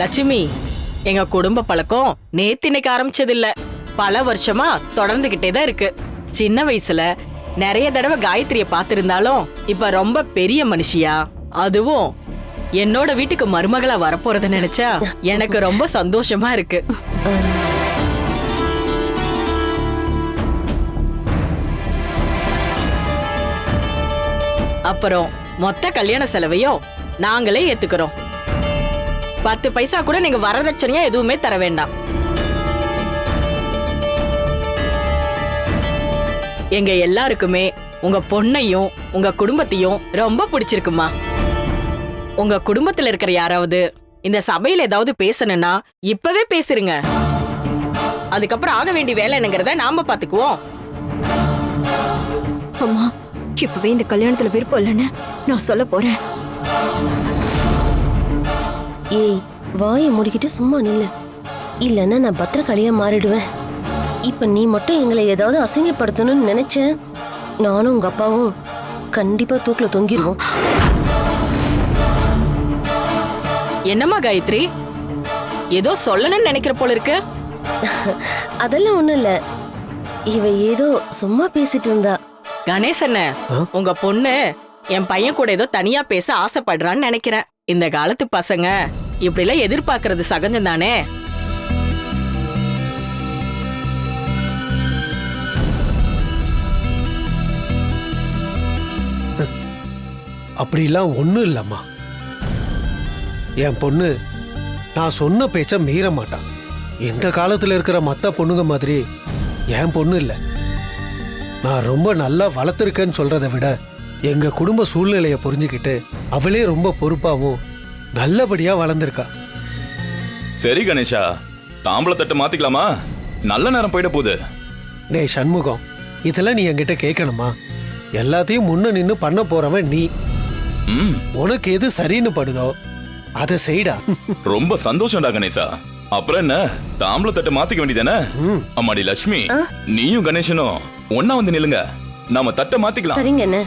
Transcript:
லட்சுமி எங்க குடும்ப பழக்கம் நேத்தினைக்கு இன்னைக்கு ஆரம்பிச்சது இல்ல பல வருஷமா தொடர்ந்துகிட்டே தான் இருக்கு. சின்ன வயசுல நிறைய தடவை காயத்ரிய பார்த்திருந்தாலும் இப்ப ரொம்ப பெரிய மனுஷியா? அதுவும் என்னோட வீட்டுக்கு மருமகளா வரப்போறத நினைச்சா எனக்கு ரொம்ப சந்தோஷமா இருக்கு. அப்புறம் மொத்த கல்யாண செலவையும் நாங்களே ஏத்துக்கிறோம். பத்து பைசா கூட நீங்க வரதட்சணையா எதுவுமே தர வேண்டாம். எங்க எல்லாருக்குமே உங்க பொண்ணையும் உங்க குடும்பத்தையும் ரொம்ப பிடிச்சிருக்குமா? உங்க குடும்பத்துல இருக்கிற யாராவது இந்த சபையில ஏதாவது பேசணும்னா இப்பவே பேசுறீங்க அதுக்கப்புறம் ஆக வேண்டிய வேலை என்னங்கிறத நாம பாத்துக்குவோம். அம்மா இப்பவே இந்த கல்யாணத்துல விருப்பம் இல்லைன்னு நான் சொல்ல போறேன். ஏய் வாயை முடிக்கிட்டு சும்மா நில்லு. இல்லைன்னா நான் பத்திரக்காளியா மாறிடுவேன். இப்ப நீ மட்டும் எங்களை ஏதாவது அசிங்கப்படுத்தணும்னு நினைச்ச நானும் உங்க அப்பாவும் கண்டிப்பா தூக்குல தொங்கிடுவோம் என்னம்மா காயத்ரி? ஏதோ சொல்லணும்னு நினைக்கிற போல இருக்கு. அதெல்லாம் ஒண்ணும் இல்ல. இவ ஏதோ சும்மா பேசிட்டு இருந்தா. கணேசண்ண உங்க பொண்ணு என் பையன் கூட ஏதோ தனியா பேச ஆசைப்படுறான்னு நினைக்கிறேன். இந்த காலத்து பசங்க இப்படி எல்லாம் எதிர்பார்க்கறது சகஜம் தானே? அப்படிலாம் ஒன்றும் இல்லைம்மா. என் பொண்ணு நான் சொன்ன பேச்ச மீற மாட்டான் எந்த காலத்தில் இருக்கிற மற்ற பொண்ணுங்க மாதிரி என் பொண்ணு இல்லை. நான் ரொம்ப நல்லா வளர்த்துருக்கேன்னு சொல்றதை விட எங்க குடும்ப சூழ்நிலையை புரிஞ்சுக்கிட்டு அவளே ரொம்ப பொறுப்பாகவும் நல்லபடியா வளர்ந்துருக்கா. சரி கணேஷா தாம்பளை தட்டு மாத்திக்கலாமா? நல்ல நேரம் போயிட போகுது. டேய் சண்முகம் இதெல்லாம் நீ என்கிட்ட கேட்கணுமா? எல்லாத்தையும் முன்ன நின்று பண்ண போறவன் நீ. ம். உனக்கு எது சரின்னு படுதோ அதை செய்டா. ரொம்ப சந்தோஷம்டா கணேசா அப்புறம் என்ன? தாம்பளை தட்டு மாத்திக்க வேண்டியதானே? அம்மாடி லட்சுமி நீயும் கணேசனும் ஒன்னா வந்து நில்லுங்க. நாம தட்டை மாத்திக்கலாம். சரிங்க என்ன